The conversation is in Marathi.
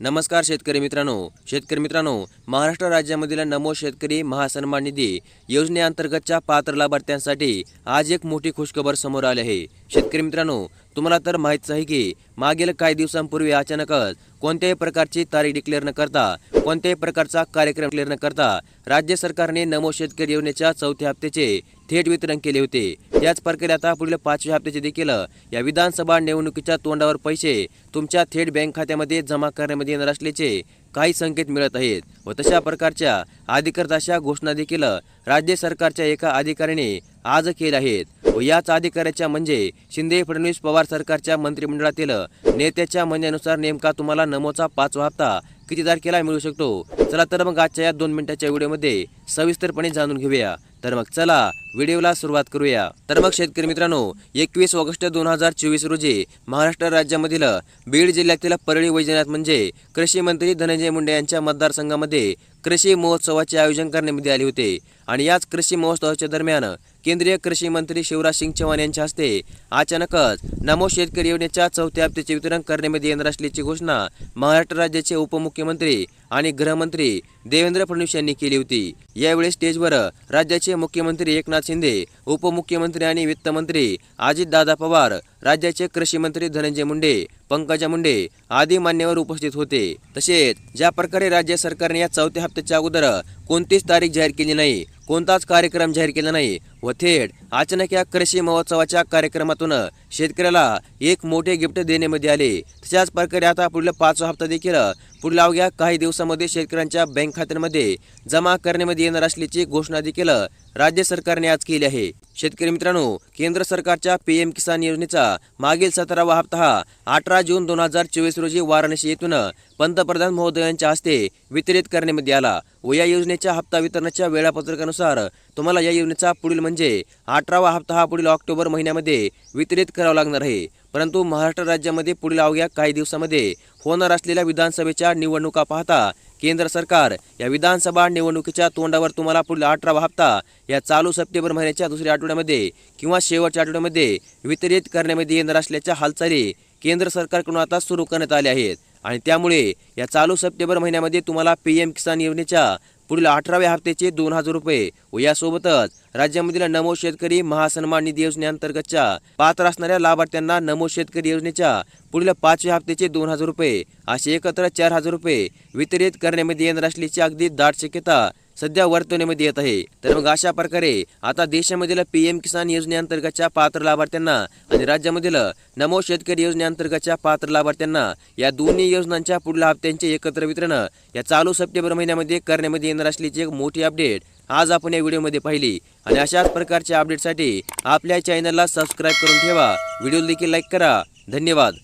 नमस्कार शेतकरी मित्रांनो. शेतकरी मित्रांनो महाराष्ट्र राज्यामधील नमो शेतकरी महासन्मान निधी योजनेअंतर्गतच्या पात्र लाभार्थ्यांसाठी आज एक मोठी खुशखबर समोर आली आहे. शेतकरी मित्रांनो तुम्हाला तर माहीतच आहे की मागील काही दिवसांपूर्वी अचानकच कोणत्याही प्रकारची तारीख डिक्लेअर न करता कोणत्याही प्रकारचा कार्यक्रम डिक्लेअर न करता राज्य सरकारने नमो शेतकरी योजनेच्या चौथ्या हप्त्याचे थेट वितरण केले होते. याच प्रकारे आता पुढील पाचव्या हप्त्याचे देखील या विधानसभा निवडणुकीच्या तोंडावर पैसे तुमच्या थेट बँक खात्यामध्ये जमा करण्यामध्ये येणार असल्याचे काही संकेत मिळत आहेत. व तशा प्रकारच्या अधिकृत अशा घोषणा देखील राज्य सरकारच्या एका अधिकाऱ्याने आज केल्या आहेत. व याच अधिकाऱ्याच्या म्हणजे शिंदे फडणवीस पवार सरकारच्या मंत्रिमंडळातील नेत्याच्या म्हणण्यानुसार नेमका तुम्हाला नमोचा पाचवा हप्ता किती तारखेला मिळू शकतो? चला तर मग आजच्या या दोन मिनिटाच्या व्हिडिओमध्ये सविस्तरपणे जाणून घेऊया. तर मग चला व्हिडिओला सुरुवात करूया. तर मग शेतकरी मित्रांनो एकवीस ऑगस्ट दोन हजार चोवीस रोजी महाराष्ट्र राज्यामधील बीड जिल्ह्यातील परळी वैजनाथ म्हणजे कृषी मंत्री धनंजय मुंडे यांच्या मतदारसंघामध्ये कृषी महोत्सवाचे आयोजन करण्यात आले होते. आणि याच कृषी महोत्सवाच्या दरम्यान केंद्रीय कृषी मंत्री शिवराज सिंग चौहान यांच्या हस्ते अचानकच नमो शेतकरी योजनेच्या चौथ्या हप्त्याचे वितरण करण्यामध्ये येणार असल्याची घोषणा महाराष्ट्र राज्याचे उपमुख्यमंत्री आणि गृहमंत्री देवेंद्र फडणवीस यांनी केली होती. यावेळी स्टेजवर राज्याचे मुख्यमंत्री एकनाथ शिंदे उपमुख्यमंत्री आणि वित्तमंत्री अजितदादा पवार राज्याचे कृषी मंत्री धनंजय मुंडे पंकजा मुंडे आदी मान्यवर उपस्थित होते. तसेच ज्या प्रकारे राज्य सरकारने या चौथ्या हप्त्याच्या अगोदर कोणतीच तारीख जाहीर केली नाही कोणताच कार्यक्रम जाहीर केला नाही व थेट अचानक या कृषी महोत्सवाच्या कार्यक्रमातून शेतकऱ्याला एक मोठे गिफ्ट देण्यामध्ये आले. तशाच प्रकारे आता पुढील पाचवा हप्ता देखील पुढल्या अवघ्या काही दिवसामध्ये शेतकऱ्यांच्या बँक खात्यांमध्ये जमा करण्यामध्ये येणार असल्याची घोषणा देखील राज्य सरकारने आज केली आहे. शेतकरी मित्रांनो केंद्र सरकारच्या पी एम किसान योजनेचा मागील सतरावा हप्ता हा अठरा जून दोन हजार चोवीस रोजी वाराणसी येथून पंतप्रधान महोदयांच्या हस्ते वितरित करण्यामध्ये आला व या योजनेच्या हप्ता वितरणाच्या वेळापत्रकानुसार तुम्हाला या योजनेचा पुढील म्हणजे अठरावा हप्ता हा पुढील ऑक्टोबर महिन्यामध्ये वितरित करावा लागणार आहे. परंतु महाराष्ट्र राज्यामध्ये पुढील अवघ्या काही दिवसामध्ये होणार असलेल्या विधानसभेच्या निवडणुका पाहता केंद्र सरकार या विधानसभा निवडणुकीच्या तोंडावर तुम्हाला पुढील अठरावा हप्ता या चालू सप्टेंबर महिन्याच्या दुसऱ्या आठवड्यामध्ये किंवा शेवटच्या आठवड्यामध्ये वितरित करण्यामध्ये येणार असल्याच्या हालचाली केंद्र सरकारकडून आता सुरू करण्यात आल्या आहेत. आणि त्यामुळे या चालू सप्टेंबर महिन्यामध्ये तुम्हाला पी एम किसान योजनेच्या पुढील अठराव्या हप्त्याचे दोन हजार रुपये. व यासोबतच राज्यामधील नमो शेतकरी महासन्मान निधी योजनेअंतर्गतच्या पात्र असणाऱ्या लाभार्थ्यांना नमो शेतकरी योजनेच्या पुढील पाचव्या हप्त्याचे दोन हजार रुपये असे एकत्र चार हजार रुपये वितरित करण्यामध्ये येणार असल्याची अगदी दाट शक्यता सध्या वर्तवण्यामध्ये येत आहे. तर मग अशा प्रकारे आता देशामधील पी एम किसान योजनेअंतर्गतच्या पात्र लाभार्थ्यांना आणि राज्यामधील नमो शेतकरी योजनेअंतर्गतच्या पात्र लाभार्थ्यांना या दोन्ही योजनांच्या पुढल्या हप्त्यांचे एकत्र वितरण या चालू सप्टेंबर महिन्यामध्ये करण्यामध्ये येणार असल्याची एक मोठी अपडेट आज आपण या व्हिडिओमध्ये पाहिली. आणि अशाच प्रकारच्या अपडेटसाठी आपल्या चॅनलला सबस्क्राईब करून ठेवा. व्हिडिओ देखील लाईक करा. धन्यवाद.